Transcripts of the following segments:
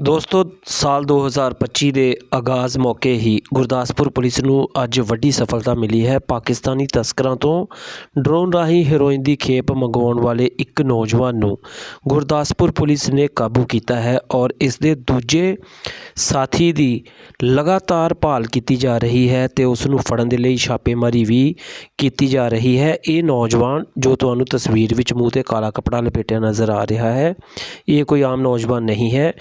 ਦੋਸਤੋ, ਸਾਲ 2025 ਦੇ ਆਗਾਜ਼ ਮੌਕੇ ਹੀ ਗੁਰਦਾਸਪੁਰ ਪੁਲਿਸ ਨੂੰ ਅੱਜ ਵੱਡੀ ਸਫਲਤਾ ਮਿਲੀ ਹੈ। ਪਾਕਿਸਤਾਨੀ ਤਸਕਰਾਂ ਤੋਂ ਡਰੋਨ ਰਾਹੀਂ ਹੈਰੋਇਨ ਦੀ ਖੇਪ ਮੰਗਵਾਉਣ ਵਾਲੇ ਇੱਕ ਨੌਜਵਾਨ ਨੂੰ ਗੁਰਦਾਸਪੁਰ ਪੁਲਿਸ ਨੇ ਕਾਬੂ ਕੀਤਾ ਹੈ ਔਰ ਇਸ ਦੇ ਦੂਜੇ ਸਾਥੀ ਦੀ ਲਗਾਤਾਰ ਭਾਲ ਕੀਤੀ ਜਾ ਰਹੀ ਹੈ ਤੇ ਉਸ ਨੂੰ ਫੜਨ ਦੇ ਲਈ ਛਾਪੇਮਾਰੀ ਵੀ ਕੀਤੀ ਜਾ ਰਹੀ ਹੈ। ਇਹ ਨੌਜਵਾਨ, ਜੋ ਤੁਹਾਨੂੰ ਤਸਵੀਰ ਵਿੱਚ ਮੂੰਹ ਤੇ ਕਾਲਾ ਕਪੜਾ ਲਪੇਟਿਆ ਨਜ਼ਰ ਆ ਰਿਹਾ ਹੈ, ਇਹ ਕੋਈ ਆਮ ਨੌਜਵਾਨ ਨਹੀਂ ਹੈ।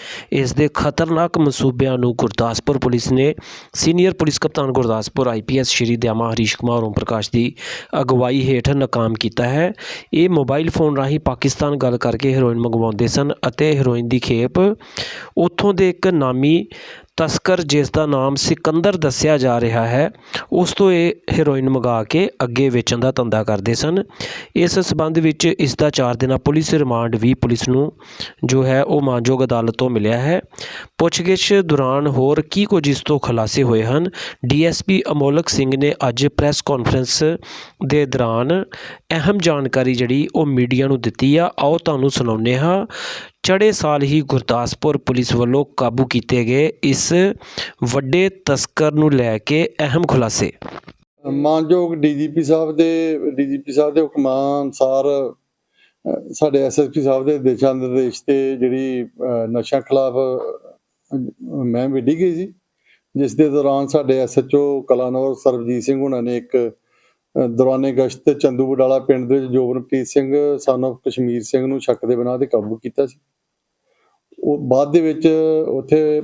ਇਸ ਦੇ ਖਤਰਨਾਕ ਮਨਸੂਬਿਆਂ ਨੂੰ ਗੁਰਦਾਸਪੁਰ ਪੁਲਿਸ ਨੇ ਸੀਨੀਅਰ ਪੁਲਿਸ ਕਪਤਾਨ ਗੁਰਦਾਸਪੁਰ ਆਈਪੀਐਸ ਸ਼੍ਰੀ ਦਿਆਮਾ ਹਰੀਸ਼ ਕੁਮਾਰ ਓਮ ਪ੍ਰਕਾਸ਼ ਦੀ ਅਗਵਾਈ ਹੇਠ ਨਾਕਾਮ ਕੀਤਾ ਹੈ। ਇਹ ਮੋਬਾਈਲ ਫੋਨ ਰਾਹੀਂ ਪਾਕਿਸਤਾਨ ਗੱਲ ਕਰਕੇ ਹੈਰੋਇਨ ਮੰਗਵਾਉਂਦੇ ਸਨ ਅਤੇ ਹੈਰੋਇਨ ਦੀ ਖੇਪ ਉੱਥੋਂ ਦੇ ਇੱਕ ਨਾਮੀ ਤਸਕਰ, ਜਿਸ ਦਾ ਨਾਮ ਸਿਕੰਦਰ ਦੱਸਿਆ ਜਾ ਰਿਹਾ ਹੈ, ਉਸ ਤੋਂ ਇਹ ਹੈਰੋਇਨ ਮੰਗਾ ਕੇ ਅੱਗੇ ਵੇਚਣ ਦਾ ਧੰਦਾ ਕਰਦੇ ਸਨ। ਇਸ ਸਬੰਧ ਵਿੱਚ ਇਸ ਦਾ 4 ਦਿਨਾਂ ਪੁਲਿਸ ਰਿਮਾਂਡ ਵੀ ਪੁਲਿਸ ਨੂੰ ਜੋ ਹੈ, ਉਹ ਮਾਨਯੋਗ ਅਦਾਲਤ ਤੋਂ ਮਿਲਿਆ ਹੈ। ਪੁੱਛਗਿੱਛ ਦੌਰਾਨ ਹੋਰ ਕੀ ਕੁਝ ਇਸ ਤੋਂ ਖੁਲਾਸੇ ਹੋਏ ਹਨ? ਡੀਐਸਪੀ ਅਮੋਲਕ ਸਿੰਘ ਨੇ ਅੱਜ ਪ੍ਰੈਸ ਕਾਨਫਰੰਸ ਦੇ ਦੌਰਾਨ ਅਹਿਮ ਜਾਣਕਾਰੀ ਜਿਹੜੀ ਉਹ ਮੀਡੀਆ ਨੂੰ ਦਿੱਤੀ ਆ। ਆਓ ਤੁਹਾਨੂੰ ਸੁਣਾਉਂਦੇ ਹਾਂ ਚੜ੍ਹੇ ਸਾਲ ਹੀ ਗੁਰਦਾਸਪੁਰ ਪੁਲਿਸ ਵੱਲੋਂ ਕਾਬੂ ਕੀਤੇ ਗਏ ਇਸ ਵੱਡੇ ਤਸਕਰ ਨੂੰ ਲੈ ਕੇ ਅਹਿਮ ਖੁਲਾਸੇ। ਮਾਨਯੋਗ ਡੀਜੀਪੀ ਸਾਹਿਬ ਦੇ ਡੀਜੀਪੀ ਸਾਹਿਬ ਦੇ ਹੁਕਮਾਂ ਅਨੁਸਾਰ ਅ, ਸਾਡੇ ਐਸਐਸਪੀ ਸਾਹਿਬ ਦੇ ਦਿਸ਼ਾ ਨਿਰਦੇਸ਼ ਤੇ ਜਿਹੜੀ ਅ, ਨਸ਼ਾ ਖਿਲਾਫ ਮੈਂ ਵਿੱਢੀ ਗਈ ਸੀ। ਜਿਸ ਦੇ ਦੌਰਾਨ ਸਾਡੇ ਐਸਐਚਓ ਕਲਾਨੌਰ ਸਰਬਜੀਤ ਸਿੰਘ ਹੁਣਾਂ ਨੇ ਇੱਕ ਦੌਰਾਨੇ ਗਸ਼ਤ ਤੇ ਚੰਦੂ ਬਡਾਲਾ ਪਿੰਡ ਦੇ ਵਿੱਚ ਜੋਬਨਪ੍ਰੀਤ ਸਿੰਘ son of ਕਸ਼ਮੀਰ ਸਿੰਘ ਨੂੰ ਸ਼ੱਕ ਦੇ ਬਿਨਾਂ ਤੇ ਕਾਬੂ ਕੀਤਾ ਸੀ। ਉਹ ਬਾਅਦ ਦੇ ਵਿੱਚ ਉੱਥੇ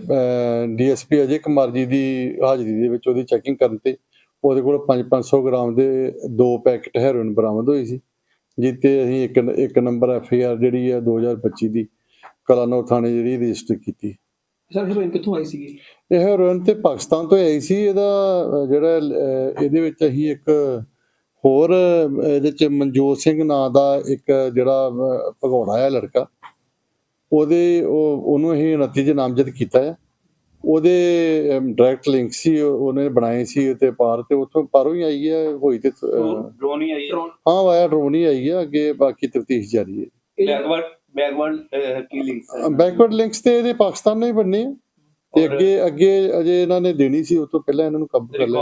ਡੀਐਸਪੀ ਅਜੇ ਕੁਮਾਰ ਜੀ ਦੀ ਹਾਜ਼ਰੀ ਦੇ ਵਿੱਚ ਉਹਦੀ ਚੈਕਿੰਗ ਕਰਨ ਤੇ ਉਹਦੇ ਕੋਲ 5-500 ਗ੍ਰਾਮ ਦੇ ਦੋ ਪੈਕੇਟ ਹੈਰੋਇਨ ਬਰਾਮਦ ਹੋਈ ਸੀ ਜਿੱਤੇ ਅਸੀਂ ਇੱਕ ਇੱਕ ਨੰਬਰ ਐਫ ਆਈ ਆਰ ਜਿਹੜੀ ਹੈ 2025 ਦੀ ਕਲਾਨੌਰ ਥਾਣੇ ਜਿਹੜੀ ਰਜਿਸਟਰ ਕੀਤੀ। ਸਰ ਹੀਰੋਇਨ ਕਿੱਥੋਂ ਆਈ ਸੀਗੀ? ਇਹ ਹੈਰੋਇਨ ਤੇ ਪਾਕਿਸਤਾਨ ਤੋਂ ਆਈ ਸੀ ਇਹਦਾ ਜਿਹੜਾ ਇਹਦੇ ਵਿੱਚ ਅਸੀਂ ਇੱਕ ਹੋਰ ਇਹਦੇ ਚ ਮਨਜੋਤ ਸਿੰਘ ਨਾਂ ਦਾ ਇੱਕ ਜਿਹੜਾ ਭਗੌੜਾ ਹੈ ਲੜਕਾ ਉਹਦੇ ਉਹ ਉਹਨੂੰ ਅਸੀਂ 29 ਚ ਨਾਮਜ਼ਦ ਕੀਤਾ ਹੈ। ਉਹਦੇ ਡਾਇਰੈਕਟ ਲਿੰਕ ਸੀ ਉਹ- ਉਹਨੇ ਬਣਾਏ ਸੀ ਤੇ ਪਾਰ ਤੇ ਉੱਥੋਂ ਪਾਰੋਂ ਹੀ ਆਈ ਹੈ ਹੋਈ ਤੇ ਡਰੋਨ ਹੀ ਆਈ ਹੈ। ਵਾਇਆ ਡਰੋਨ ਹੀ ਆਈ ਹੈ ਅੱਗੇ ਬਾਕੀ ਤਫਤੀਸ਼ ਜਾਰੀ ਹੈ। ਇਹ ਬੈਕਵਰਡ ਬੈਕਵਰਡ ਕੀ ਲਿੰਕਸ ਹੈ? ਬੈਕਵਰਡ ਲਿੰਕਸ ਤੇ ਇਹਦੇ ਪਾਕਿਸਤਾਨ ਹੀ ਬਣਨੇ ਆ। ਤੇ ਅੱਗੇ ਅੱਗੇ ਅਜੇ ਇਹਨਾਂ ਨੇ ਦੇਣੀ ਸੀ ਉਸ ਤੋਂ ਪਹਿਲਾਂ ਇਹਨਾਂ ਨੂੰ ਕਾਬੂ ਕਰ ਲਿਆ।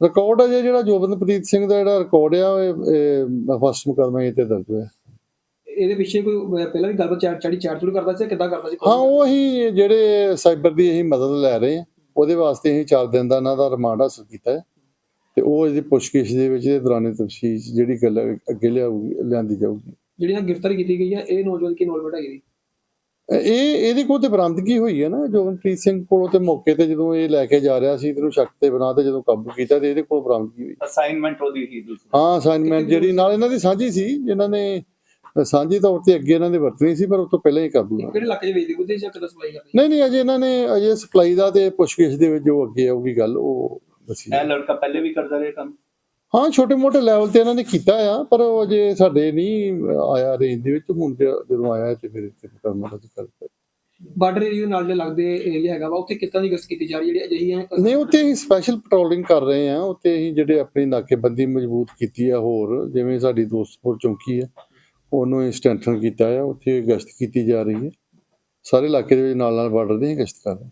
ਰਿਕਾਰਡ ਦਾ ਅਜੇ ਜਿਹੜਾ ਜੋਬਨਪ੍ਰੀਤ ਸਿੰਘ ਦਾ ਜਿਹੜਾ ਰਿਕਾਰਡ ਆ ਇਹ ਫਸਟ ਮੁਕਦਮਾ ਤੇ ਦਰਜ ਹੋਇਆ। ਇਹਦੇ ਪਿੱਛੇ ਕੋਈ ਪਹਿਲਾਂ ਵੀ ਗੱਲਬਾਤ ਚਾਰ ਚਾੜੀ ਚਾਰ ਚੂੜ ਕਰਦਾ ਸੀ ਕਿੱਦਾਂ ਕਰਦਾ ਸੀ? ਹਾਂ ਉਹ ਅਸੀਂ ਜਿਹੜੇ ਸਾਈਬਰ ਦੀ ਅਸੀਂ ਮਦਦ ਲੈ ਰਹੇ ਹਾਂ ਉਹਦੇ ਵਾਸਤੇ ਅਸੀਂ 4 ਦਿਨ ਦਾ ਇਹਨਾਂ ਦਾ ਰਿਮਾਂਡ ਹਾਸਲ ਕੀਤਾ ਹੈ। ਤੇ ਉਹ ਇਹਦੀ ਪੁੱਛਗਿੱਛ ਦੇ ਵਿੱਚ ਇਹ ਦੌਰਾਨੇ ਤਫਸੀਸ਼ ਜਿਹੜੀ ਗੱਲ ਹੈ, ਅੱਗੇ ਲਿਆਊਗੀ ਲਿਆਂਦੀ ਜਾਊਗੀ। ਜਿਹੜੀ ਨਾ ਗ੍ਰਿਫਤਾਰੀ ਕੀਤੀ ਗਈ ਹੈ ਇਹ ਨੌਜਵਾਨ ਕੀ ਇਨਵੋਲਵਮੈਂਟ ਹੈਗੀ? ਇਹ ਇਹਦੇ ਕੋਲ ਤੇ ਬਰਾਮਦਗੀ ਹੋਈ ਹੈ ਨਾ ਜੋਬਨਪ੍ਰੀਤ ਸਿੰਘ ਕੋਲੋਂ ਤੇ ਮੌਕੇ ਤੇ ਜਦੋਂ ਇਹ ਲੈ ਕੇ ਜਾ ਰਿਹਾ ਸੀ ਇਹਨੂੰ ਸ਼ੱਕ ਤੇ ਬਣਾ ਤੇ ਜਦੋਂ ਕਾਬੂ ਕੀਤਾ ਤੇ ਇਹਦੇ ਕੋਲ ਬਰਾਮਦਗੀ ਹੋਈ। ਅਸਾਈਨਮੈਂਟ ਉਹਦੀ ਹੀ ਦੂਸਰੀ। ਹਾਂ ਅਸਾਈਨਮੈਂਟ ਜਿਹੜੀ ਨਾਲ ਇਹਨਾਂ ਦੀ ਸਾਂਝੀ ਸੀ ਜਿਨ੍ਹਾਂ ਨੇ ਸਾਂਝੀ ਤੌਰ ਤੇ ਅੱਗੇ ਇਹਨਾਂ ਦੇ ਵਰਤਣੀ ਸੀ ਪਰ ਉਸ ਤੋਂ ਪਹਿਲਾਂ ਹੀ ਕਾਬੂ ਕਿਹੜੇ ਇਲਾਕੇ 'ਚ ਵੇਚਦੀ ਬੁੱਧੀ ਜਾਂ ਕਿੱਦਾਂ ਸਪਲਾਈ ਕਰਦੀ ਨਹੀਂ ਨਹੀਂ ਅਜੇ ਇਹਨਾਂ ਨੇ ਅਜੇ ਸਪਲਾਈ ਦਾ ਤੇ ਪੁੱਛਗਿੱਛ ਦੇ ਵਿੱਚ ਜੋ ਅੱਗੇ ਆਊਗੀ ਗੱਲ ਉਹ ਦੱਸੀ ਇਹ ਲੜਕਾ ਪਹਿਲੇ ਵੀ ਕਰਦਾ ਰਿਹਾ ਕੰਮ? ਹਾਂ ਛੋਟੇ ਮੋਟੇ ਲੈਵਲ ਤੇ ਇਹਨਾਂ ਨੇ ਕੀਤਾ ਆ ਪਰ ਉਹ ਅਜੇ ਸਾਡੇ ਨਹੀਂ ਆਇਆ ਰੇਂਜ ਦੇ ਵਿੱਚ। ਹੁਣ ਜਦੋਂ ਆਇਆ ਤੇ ਫਿਰ ਇੱਥੇ ਕਰਨਾ ਦਾ ਕਰਦਾ ਬਾਰਡਰ ਏਰੀਆ ਨਾਲ ਦੇ ਲੱਗਦੇ ਏਰੀਆ ਹੈਗਾ ਵਾ ਉੱਥੇ ਕਿੱਦਾਂ ਦੀ ਗਸ਼ਤ ਕੀਤੀ ਜਾ ਰਹੀ ਜਿਹੜੀ ਅਜਿਹੀਆਂ ਨਹੀਂ ਉੱਥੇ ਅਸੀਂ ਸਪੈਸ਼ਲ ਪੈਟਰੋਲਿੰਗ ਕਰ ਰਹੇ ਆ ਉੱਥੇ ਅਸੀਂ ਜਿਹੜੇ ਆਪਣੀ ਨਾਕੇਬੰਦੀ ਮਜ਼ਬੂਤ ਕੀਤੀ ਆ ਹੋਰ ਜਿਵੇਂ ਸਾਡੀ ਦੋਸਤਪੁਰ ਚੌਂਕੀ ਹੈ ਉਹਨੂੰ ਸਟੈਂਥਨ ਕੀਤਾ ਆ। ਉੱਥੇ ਗਸ਼ਤ ਕੀਤੀ ਜਾ ਰਹੀ ਹੈ। ਸਾਰੇ ਇਲਾਕੇ ਦੇ ਵਿੱਚ ਨਾਲ ਨਾਲ ਬਾਰਡਰ ਦੀ ਗਸ਼ਤ ਕਰ ਰਹੇ